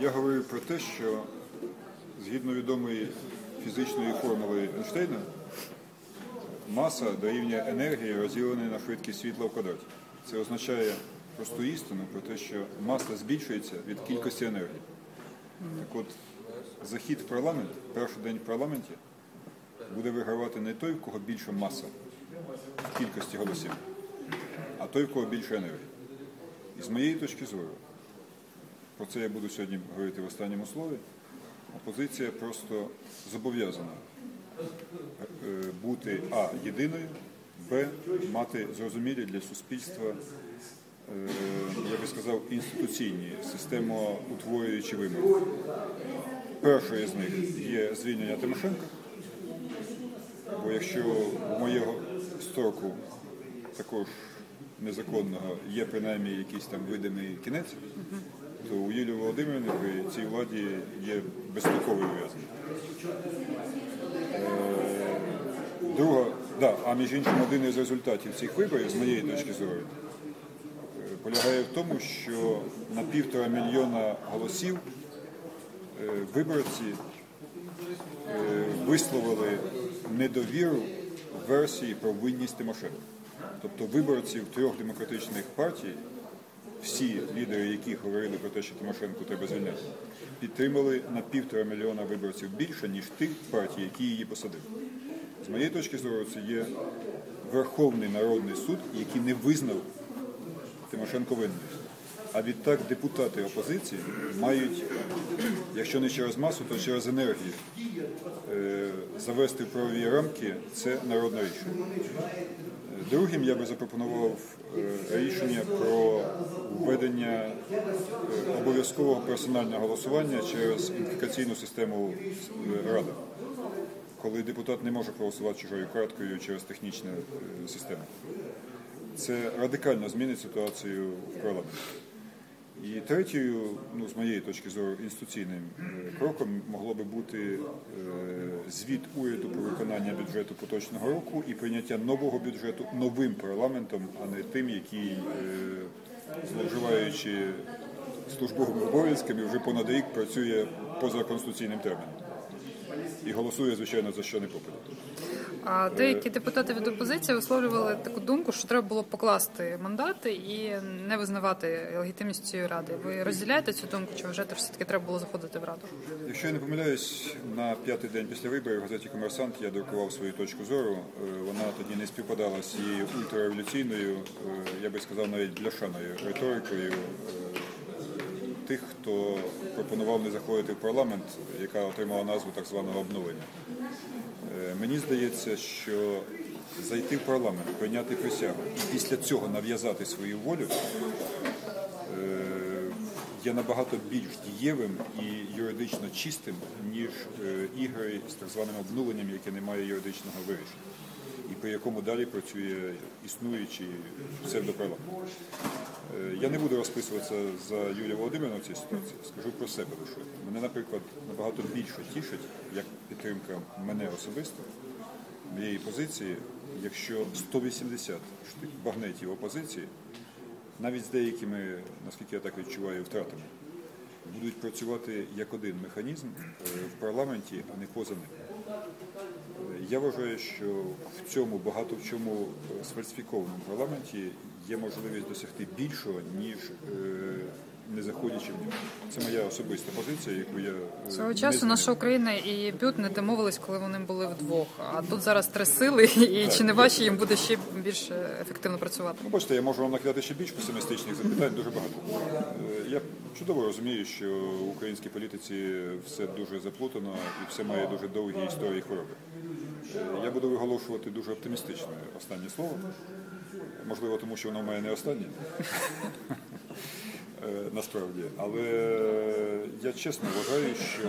Я говорив про те, що згідно відомої фізичної формули Ейнштейна, маса дорівнює енергії, розділеної на швидкість світла в квадраті. Це означає просту істину про те, що маса збільшується від кількості енергії. Так от, захід в парламент, перший день в парламенті, буде вигравати не той, в кого більша маса в кількості голосів, а той, в кого більше енергії. І з моєї точки зору, про це я буду сьогодні говорити в останньому слові, опозиція просто зобов'язана е, бути А єдиною, Б мати зрозумілі для суспільства, е, я би сказав, інституційні системоутворюючі вимоги. Першою з них є звільнення Тимошенка, бо якщо в моєго строку також незаконного є принаймні якийсь там видимий кінець, то у Юлії Володимирівни при цій владі є безстроковий ув'язнення. Е, Друга, да, а між іншим, один із результатів цих виборів, з моєї точки зору, е, полягає в тому, що на півтора мільйона голосів е, виборці висловили недовіру версії про винність Тимошенко. Тобто виборців трьох демократичних партій, всі лідери яких говорили про те, що Тимошенко треба звільняти, підтримали на півтора мільйона виборців більше, ніж тих партій, які її посадили. З моєї точки зору, це є Верховний народний суд, який не визнав Тимошенко винною. А відтак депутати опозиції мають, якщо не через масу, то через енергію е, завести в правові рамки це народне рішення. Другим я би запропонував е, рішення про введення е, обов'язкового персонального голосування через ідентифікаційну систему ради, коли депутат не може проголосувати чужою карткою через технічну е, систему. Це радикально змінить ситуацію в парламенті. І третьою, ну з моєї точки зору, інституційним е, кроком могло би бути е, звіт уряду про виконання бюджету поточного року і прийняття нового бюджету новим парламентом, а не тим, який, е, зловживаючи службовими обов'язками, вже понад рік працює поза конституційним терміном. І голосує, звичайно, за що не попаде. А деякі депутати від опозиції висловлювали таку думку, що треба було покласти мандати і не визнавати легітимність цієї ради. Ви розділяєте цю думку? Чи вважаєте, що все таки треба було заходити в раду? Якщо я не помиляюсь, на п'ятий день після виборів газеті Комерсант я друкував свою точку зору. Е, Вона тоді не співпадала з цією ультрареволюційною, е, я би сказав, навіть бляшаною риторикою е, тих, хто пропонував не заходити в парламент, яка отримала назву так званого обновлення. Е, Мені здається, що зайти в парламент, прийняти присягу і після цього нав'язати свою волю е, є набагато більш дієвим і юридично чистим, ніж е, ігри з так званим обнуленням, яке не має юридичного вирішення, і при якому далі працює існуючий псевдопарламент. Я не буду розписуватися за Юлію Володимирівну в цій ситуації. Скажу про себе лише. Мене, наприклад, набагато більше тішить, як підтримка мене особисто, моєї позиції, якщо 180 штик багнетів опозиції, навіть з деякими, наскільки я так відчуваю, втратами, будуть працювати як один механізм е, в парламенті, а не поза ним. Е, Я вважаю, що в цьому багато в чому е, сфальсифікованому парламенті є можливість досягти більшого, ніж е, не заходячи в нього. Це моя особиста позиція, яку я е, Свого не часу наша Україна і Бют не домовились, коли вони були вдвох. А тут зараз три сили, і чи не важче їм буде ще більш ефективно працювати? Ну, бачите, я можу вам накидати ще більш песимістичних запитань, дуже багато. Е, Я чудово розумію, що в українській політиці все дуже заплутано і все має дуже довгі історії хвороби. Е, Я буду виголошувати дуже оптимістичне останнє слово. Можливо, тому що воно має не останнє. Е, Насправді, але я чесно вважаю, що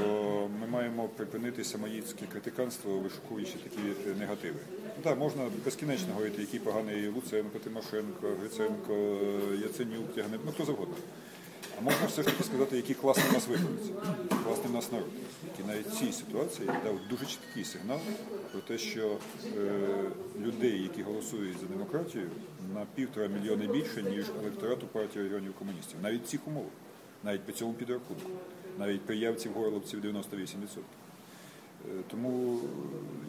ми маємо припинити самоїдське критиканство, вишукуючи такі негативи. Так, можна безкінечно говорити, який поганий Луценко, Тимошенко, Гриценко, Яценюк, Тягнеб, ну хто завгодно. А можна все ж таки сказати, які класні в нас виборці, класний в нас народ, який навіть в цій ситуації дав дуже чіткий сигнал про те, що е, людей, які голосують за демократію, на півтора мільйони більше, ніж електорату партії регіонів комуністів. Навіть в цих умовах, навіть по цьому підрахунку. навіть приявців горловців 98%. Е, Тому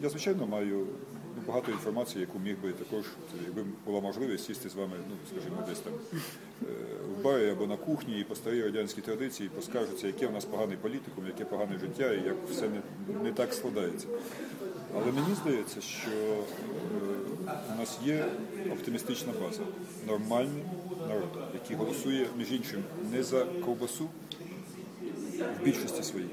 я, звичайно, маю ну, багато інформації, яку міг би також, якби була можливість сісти з вами, ну, скажімо, десь там е, в барі або на кухні і по старій радянській традиції поскаржуться, яке в нас поганий політикум, яке погане життя і як все не, не так складається. Але мені здається, що е, у нас є оптимістична база, нормальний народ, який голосує, між іншим, не за ковбасу в більшості своїй,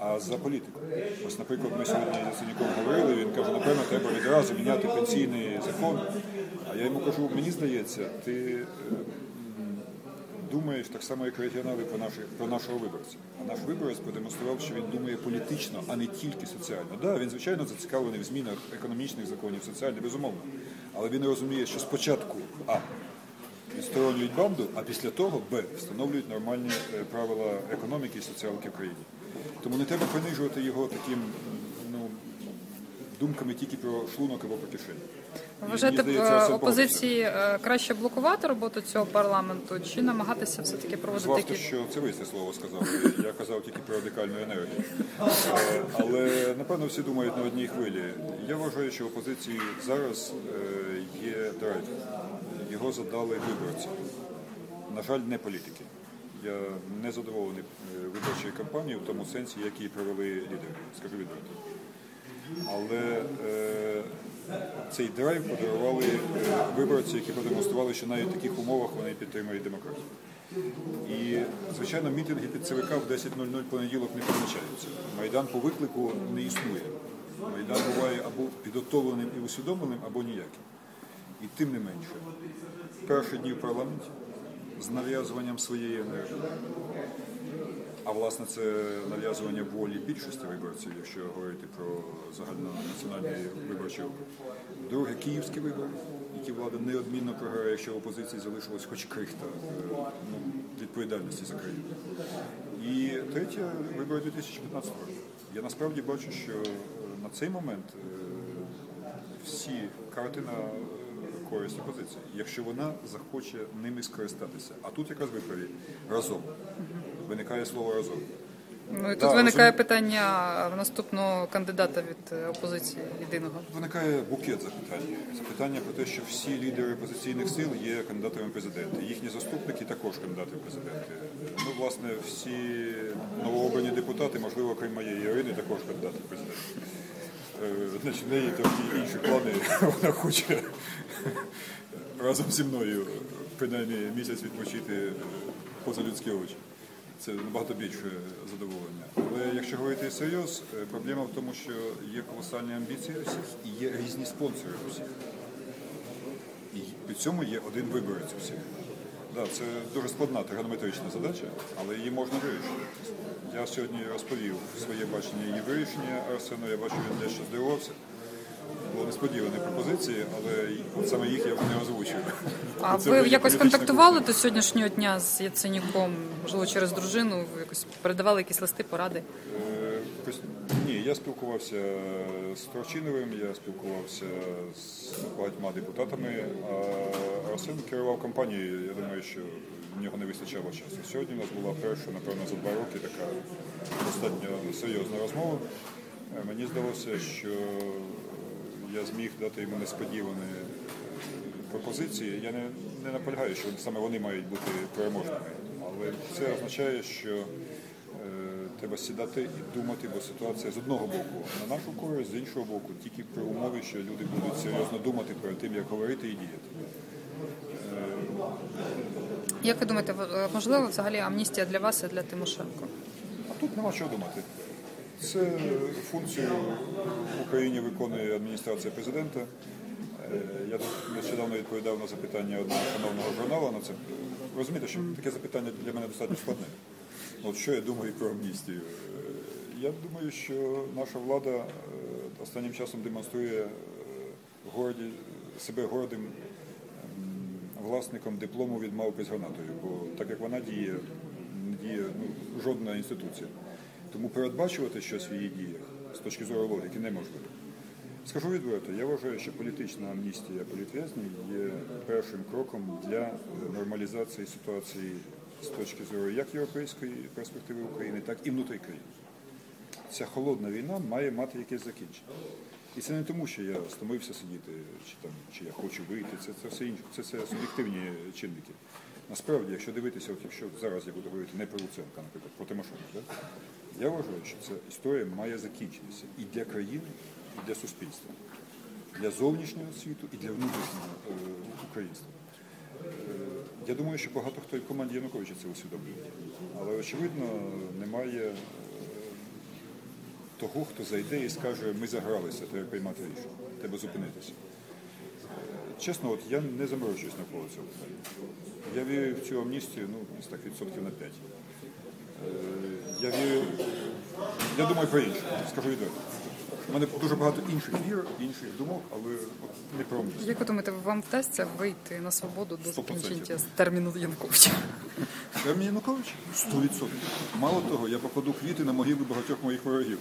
а за політику. Ось, наприклад, ми сьогодні з Яценюком говорили, він каже, напевно, треба відразу міняти пенсійний закон. А я йому кажу, мені здається, ти е, думаєш так само, як регіонали про, наших, про нашого виборця. А наш виборець продемонстрував, що він думає політично, а не тільки соціально. Так, да, він, звичайно, зацікавлений в змінах економічних законів, соціальних, безумовно. Але він розуміє, що спочатку А відсторонюють банду, а після того Б встановлюють нормальні е, правила економіки і соціалки в країні. Тому не треба принижувати його таким ну, думками тільки про шлунок або про кишені. Вважаєте здається, е, опозиції е, краще блокувати роботу цього парламенту чи намагатися все таки проводити Зважте, якісь що це ви це слово сказали. Я казав тільки про радикальну енергію. Е, Але напевно всі думають на одній хвилі. Я вважаю, що опозиції зараз є драйв. Його задали виборці. На жаль, не політики. Я не задоволений е, виборчою кампанією в тому сенсі, як її провели лідери, скажу відверто. Але е, цей драйв подарували е, виборці, які продемонстрували, що навіть в таких умовах вони підтримують демократію. І, звичайно, мітинги під ЦВК в 10.00 понеділок не призначаються. Майдан по виклику не існує. Майдан буває або підготовленим і усвідомленим, або ніяким. І тим не менше, перші дні в парламенті з нав'язуванням своєї енергії, а власне це нав'язування волі більшості виборців, якщо говорити про загальнонаціональний виборчий округ. Друге, київські вибори, які влада неодмінно програє, якщо в опозиції залишилось хоч крихта е, ну, відповідальності за країну. І третє, вибори 2015 року. Я насправді бачу, що е, на цей момент е, всі карти на е, користь опозиції, якщо вона захоче ними скористатися. А тут якраз ви праві разом. Виникає слово разом. Ну і тут Да, виникає розумію. питання наступного кандидата від е, опозиції єдиного. Виникає букет запитань. Запитання про те, що всі лідери опозиційних сил є кандидатами в президенти. Їхні заступники також кандидати в президенти. Ну, власне, всі новообрані депутати, можливо, крім моєї Ірини, також кандидати в президенти. Е, Значить, неї трохи інші плани. Вона хоче разом зі мною принаймні місяць відпочити поза людські очі. Це набагато більше задоволення. Але якщо говорити серйоз, е, проблема в тому, що є колосальні амбіції у всіх і є різні спонсори у всіх. І при цьому є один виборець у всіх. Да, це дуже складна тригонометрична задача, але її можна вирішити. Я сьогодні розповів своє бачення її вирішення Арсену. Я бачу, він дещо здивувався. Були несподівані пропозиції, але от саме їх я не озвучив. А Це ви якось контактували до сьогоднішнього дня з Яценюком, можливо, через дружину, ви якось передавали якісь листи, поради? Е, Ні, я спілкувався з Турчиновим, я спілкувався з багатьма депутатами, а Арсен керував кампанією. Я думаю, що в нього не вистачало часу. Сьогодні у нас була перша, напевно, за два роки така достатньо серйозна розмова. Е, Мені здалося, що я зміг дати йому несподівані е, пропозиції. Я не, не наполягаю, що саме вони мають бути переможними, але це означає, що е, треба сідати і думати, бо ситуація з одного боку на нашу користь, з іншого боку, тільки при умові, що люди будуть серйозно думати перед тим, як говорити і діяти. Як ви думаєте, е, можливо, взагалі амністія для вас і для Тимошенко? А тут нема чого думати. Це функцію в Україні виконує адміністрація президента. Е, Я тут нещодавно відповідав на запитання одного шановного журналу на це. Розумієте, що таке запитання для мене достатньо складне. От що я думаю про амністію? Е, Я думаю, що наша влада останнім часом демонструє горді, себе гордим власником диплому від мавпи з гранатою, бо так як вона діє, не діє ну, жодна інституція. Тому передбачувати щось в її діях з точки зору логіки неможливо. Скажу відверто, я вважаю, що політична амністія політв'язнів є першим кроком для е, нормалізації ситуації з точки зору як європейської перспективи України, так і внутрі країни. Ця холодна війна має мати якесь закінчення. І це не тому, що я стомився сидіти, чи там чи я хочу вийти. Це, це все інше. Це, це суб'єктивні чинники. Насправді, якщо дивитися, от якщо зараз я буду говорити не про Луценка, наприклад, про Тимошенко, да? я вважаю, що ця історія має закінчитися і для країни, і для суспільства, для зовнішнього світу, і для внутрішнього е, українства. Е, Я думаю, що багато хто і в команді Януковича це усвідомлює. Але очевидно, немає того, хто зайде і скаже, ми загралися, треба приймати рішення, треба зупинитися. Е, Чесно, от я не заморочуюсь навколо цього. Я вірю в цю амністію, ну, так відсотків на 5. Я вірю, я думаю про інше, скажу відверто. У мене дуже багато інших вір, інших думок, але не про амністію. Як ви думаєте, вам вдасться вийти на свободу до 100%. закінчення терміну Януковича? Термін Януковича? Сто відсотків. Мало того, я покладу квіти на могили багатьох моїх ворогів.